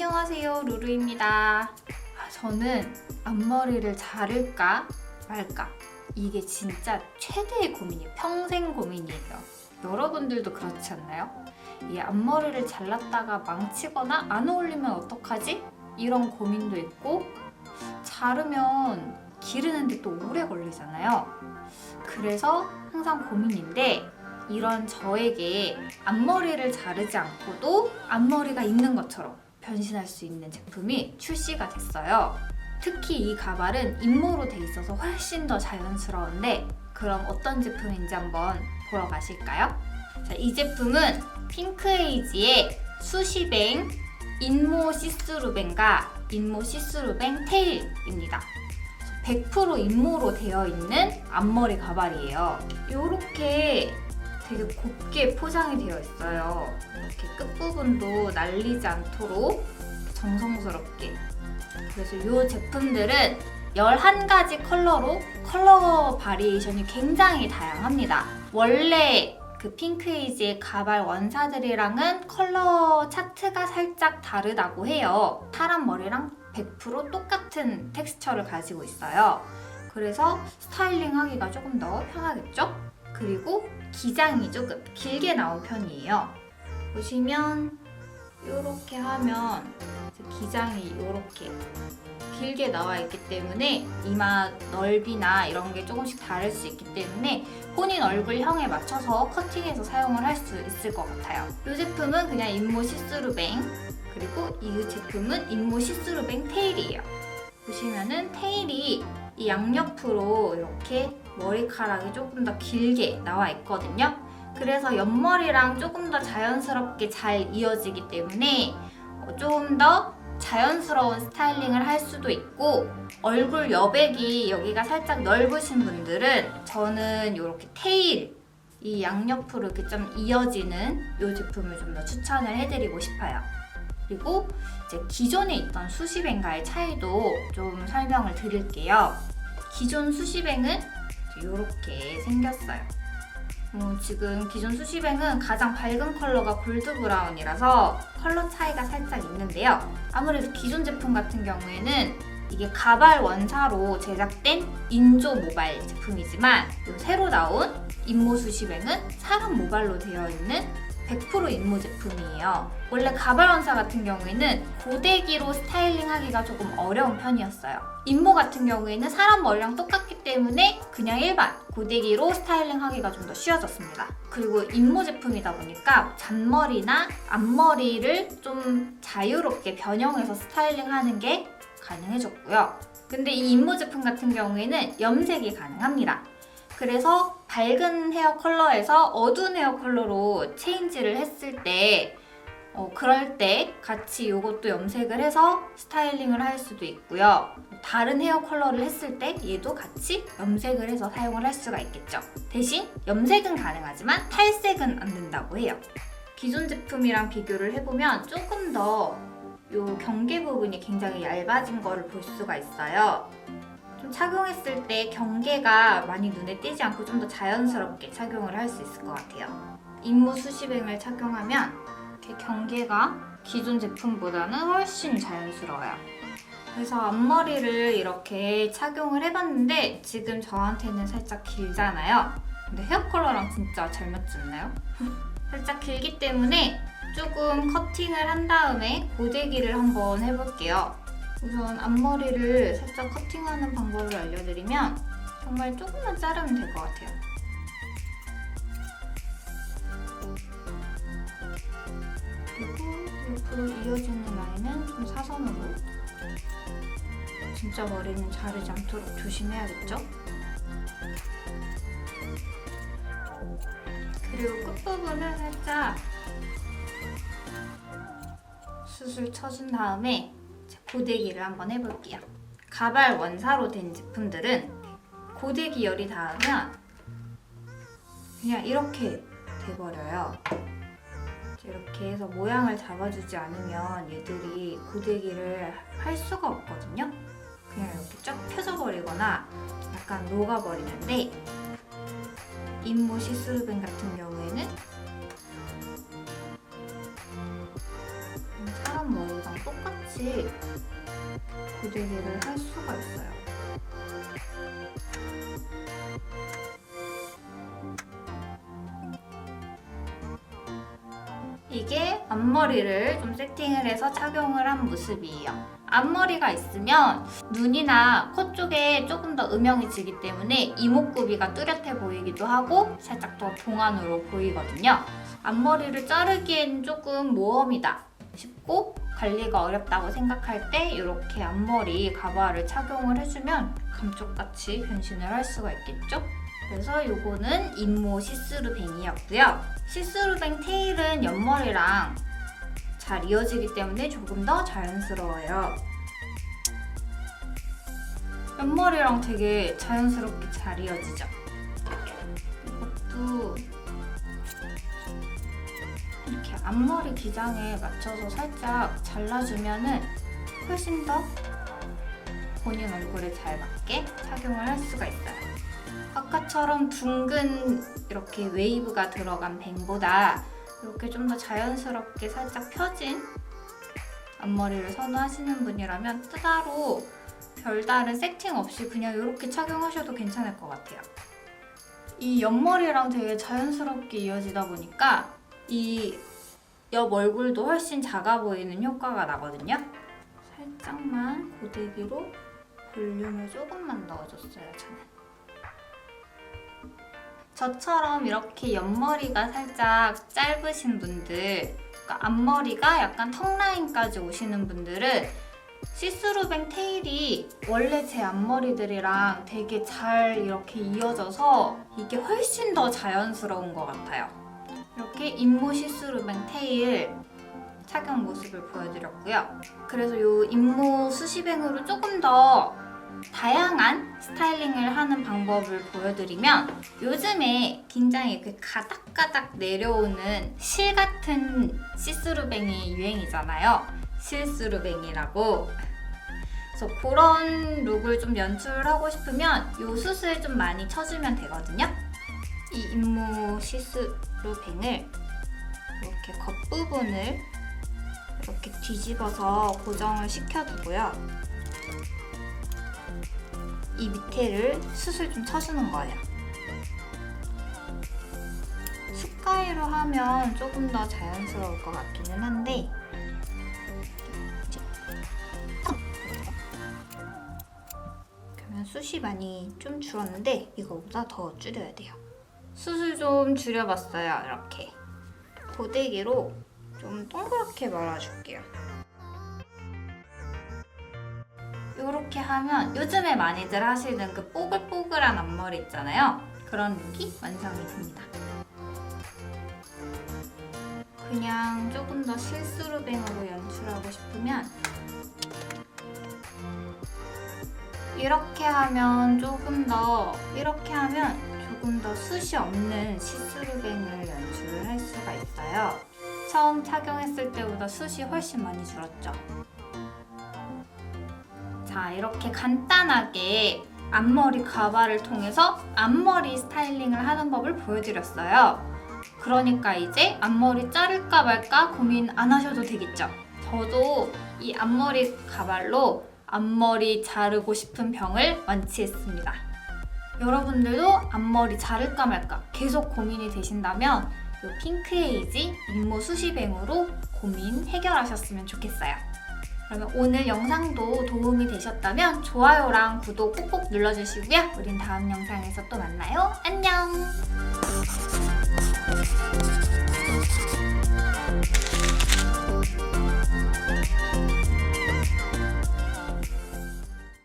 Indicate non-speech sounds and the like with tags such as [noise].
안녕하세요 루루입니다. 아, 저는 앞머리를 자를까 말까? 이게 진짜 최대의 고민이에요. 평생 고민이에요. 여러분들도 그렇지 않나요? 이 앞머리를 잘랐다가 망치거나 안 어울리면 어떡하지? 이런 고민도 있고 자르면 기르는데 또 오래 걸리잖아요. 그래서 항상 고민인데 이런 저에게 앞머리를 자르지 않고도 앞머리가 있는 것처럼 변신할 수 있는 제품이 출시가 됐어요. 특히 이 가발은 인모로 돼 있어서 훨씬 더 자연스러운데 그럼 어떤 제품인지 한번 보러 가실까요? 자, 이 제품은 핑크에이지의 수시뱅 인모 시스루뱅과 인모 시스루뱅 테일입니다. 100% 인모로 되어 있는 앞머리 가발이에요. 이렇게 되게 곱게 포장이 되어 있어요. 이렇게 끝부분도 날리지 않도록 정성스럽게. 그래서 이 제품들은 11가지 컬러로 컬러 바리에이션이 굉장히 다양합니다. 원래 그 핑크에이지의 가발 원사들이랑은 컬러 차트가 살짝 다르다고 해요. 사람 머리랑 100% 똑같은 텍스처를 가지고 있어요. 그래서 스타일링 하기가 조금 더 편하겠죠? 그리고 기장이 조금 길게 나온 편이에요. 보시면 이렇게 하면 기장이 이렇게 길게 나와 있기 때문에 이마 넓이나 이런 게 조금씩 다를 수 있기 때문에 본인 얼굴형에 맞춰서 커팅해서 사용을 할 수 있을 것 같아요. 이 제품은 그냥 인모 시스루뱅 그리고 이 제품은 인모 시스루뱅 테일이에요. 보시면은 테일이 이 양옆으로 이렇게 머리카락이 조금 더 길게 나와 있거든요. 그래서 옆머리랑 조금 더 자연스럽게 잘 이어지기 때문에 어, 조금 더 자연스러운 스타일링을 할 수도 있고 얼굴 여백이 여기가 살짝 넓으신 분들은 저는 이렇게 테일 이 양옆으로 이렇게 좀 이어지는 이 제품을 좀 더 추천을 해드리고 싶어요. 그리고 이제 기존에 있던 수시뱅과의 차이도 좀 설명을 드릴게요. 기존 수시뱅은 이렇게 생겼어요. 어, 지금 기존 수시뱅은 가장 밝은 컬러가 골드 브라운이라서 컬러 차이가 살짝 있는데요. 아무래도 기존 제품 같은 경우에는 이게 가발 원사로 제작된 인조 모발 제품이지만 이 새로 나온 인모 수시뱅은 사람 모발로 되어 있는 100% 인모 제품이에요. 원래 가발 원사 같은 경우에는 고데기로 스타일링 하기가 조금 어려운 편이었어요. 인모 같은 경우에는 사람 머리랑 똑같기 때문에 그냥 일반 고데기로 스타일링 하기가 좀 더 쉬워졌습니다. 그리고 인모 제품이다 보니까 잔머리나 앞머리를 좀 자유롭게 변형해서 스타일링 하는 게 가능해졌고요. 근데 이 인모 제품 같은 경우에는 염색이 가능합니다. 그래서 밝은 헤어 컬러에서 어두운 헤어 컬러로 체인지를 했을 때 어, 그럴 때 같이 이것도 염색을 해서 스타일링을 할 수도 있고요. 다른 헤어 컬러를 했을 때 얘도 같이 염색을 해서 사용을 할 수가 있겠죠. 대신 염색은 가능하지만 탈색은 안 된다고 해요. 기존 제품이랑 비교를 해보면 조금 더이 경계 부분이 굉장히 얇아진 거를 볼 수가 있어요. 좀 착용했을 때 경계가 많이 눈에 띄지 않고 좀 더 자연스럽게 착용을 할 수 있을 것 같아요. 인무 수시뱅을 착용하면 이렇게 경계가 기존 제품보다는 훨씬 자연스러워요. 그래서 앞머리를 이렇게 착용을 해봤는데 지금 저한테는 살짝 길잖아요. 근데 헤어 컬러랑 진짜 잘 맞지 않나요? [laughs] 살짝 길기 때문에 조금 커팅을 한 다음에 고데기를 한번 해볼게요. 우선 앞머리를 살짝 커팅하는 방법을 알려드리면 정말 조금만 자르면 될 것 같아요. 그리고 옆으로 이어지는 라인은 좀 사선으로 진짜 머리는 자르지 않도록 조심해야겠죠? 그리고 끝부분을 살짝 수술 쳐준 다음에 고데기를 한번 해볼게요. 가발 원사로 된 제품들은 고데기 열이 닿으면 그냥 이렇게 돼버려요. 이렇게 해서 모양을 잡아주지 않으면 얘들이 고데기를 할 수가 없거든요. 그냥 이렇게 쫙 펴져버리거나 약간 녹아버리는데 인모 시스루뱅 같은 경우에는 조금씩 고데기를 할 수가 있어요. 이게 앞머리를 좀 세팅을 해서 착용을 한 모습이에요. 앞머리가 있으면 눈이나 코 쪽에 조금 더 음영이 지기 때문에 이목구비가 뚜렷해 보이기도 하고 살짝 더 동안으로 보이거든요. 앞머리를 자르기엔 조금 모험이다 싶고 관리가 어렵다고 생각할 때 이렇게 앞머리 가발을 착용을 해주면 감쪽같이 변신을 할 수가 있겠죠? 그래서 요거는 인모 시스루 뱅이었고요. 시스루 뱅 테일은 옆머리랑 잘 이어지기 때문에 조금 더 자연스러워요. 옆머리랑 되게 자연스럽게 잘 이어지죠? 이것도 앞머리 기장에 맞춰서 살짝 잘라주면은 훨씬 더 본인 얼굴에 잘 맞게 착용을 할 수가 있어요. 아까처럼 둥근 이렇게 웨이브가 들어간 뱅보다 이렇게 좀 더 자연스럽게 살짝 펴진 앞머리를 선호하시는 분이라면 따로 별다른 세팅 없이 그냥 이렇게 착용하셔도 괜찮을 것 같아요. 이 옆머리랑 되게 자연스럽게 이어지다 보니까 이 옆 얼굴도 훨씬 작아 보이는 효과가 나거든요. 살짝만 고데기로 볼륨을 조금만 넣어줬어요, 저는. 저처럼 이렇게 옆머리가 살짝 짧으신 분들, 그러니까 앞머리가 약간 턱 라인까지 오시는 분들은 시스루뱅 테일이 원래 제 앞머리들이랑 되게 잘 이렇게 이어져서 이게 훨씬 더 자연스러운 것 같아요. 이렇게 인모 시스루뱅 테일 착용 모습을 보여드렸고요. 그래서 이 인모 수시뱅으로 조금 더 다양한 스타일링을 하는 방법을 보여드리면 요즘에 굉장히 이렇게 가닥가닥 내려오는 실 같은 시스루뱅이 유행이잖아요. 실스루뱅이라고. 그래서 그런 룩을 좀 연출하고 싶으면 이 숱을 좀 많이 쳐주면 되거든요. 이 인모 시스루뱅을 이렇게 겉부분을 이렇게 뒤집어서 고정을 시켜두고요. 이 밑에를 숱을 좀 쳐주는 거예요. 숟가위로 하면 조금 더 자연스러울 것 같기는 한데 그러면 숱이 많이 좀 줄었는데 이거보다 더 줄여야 돼요. 숱을 좀 줄여봤어요. 이렇게 고데기로 좀 동그랗게 말아줄게요. 이렇게 하면 요즘에 많이들 하시는 그 뽀글뽀글한 앞머리 있잖아요. 그런 룩이 완성이 됩니다. 그냥 조금 더 실수르뱅으로 연출하고 싶으면 이렇게 하면 조금 더 이렇게 하면 조금 더 숱이 없는 시스루뱅을 연출을 할 수가 있어요. 처음 착용했을 때보다 숱이 훨씬 많이 줄었죠. 자, 이렇게 간단하게 앞머리 가발을 통해서 앞머리 스타일링을 하는 법을 보여드렸어요. 그러니까 이제 앞머리 자를까 말까 고민 안 하셔도 되겠죠. 저도 이 앞머리 가발로 앞머리 자르고 싶은 병을 완치했습니다. 여러분들도 앞머리 자를까 말까 계속 고민이 되신다면 이 핑크에이지 인모 수시뱅으로 고민 해결하셨으면 좋겠어요. 그러면 오늘 영상도 도움이 되셨다면 좋아요랑 구독 꼭꼭 눌러주시고요. 우린 다음 영상에서 또 만나요. 안녕!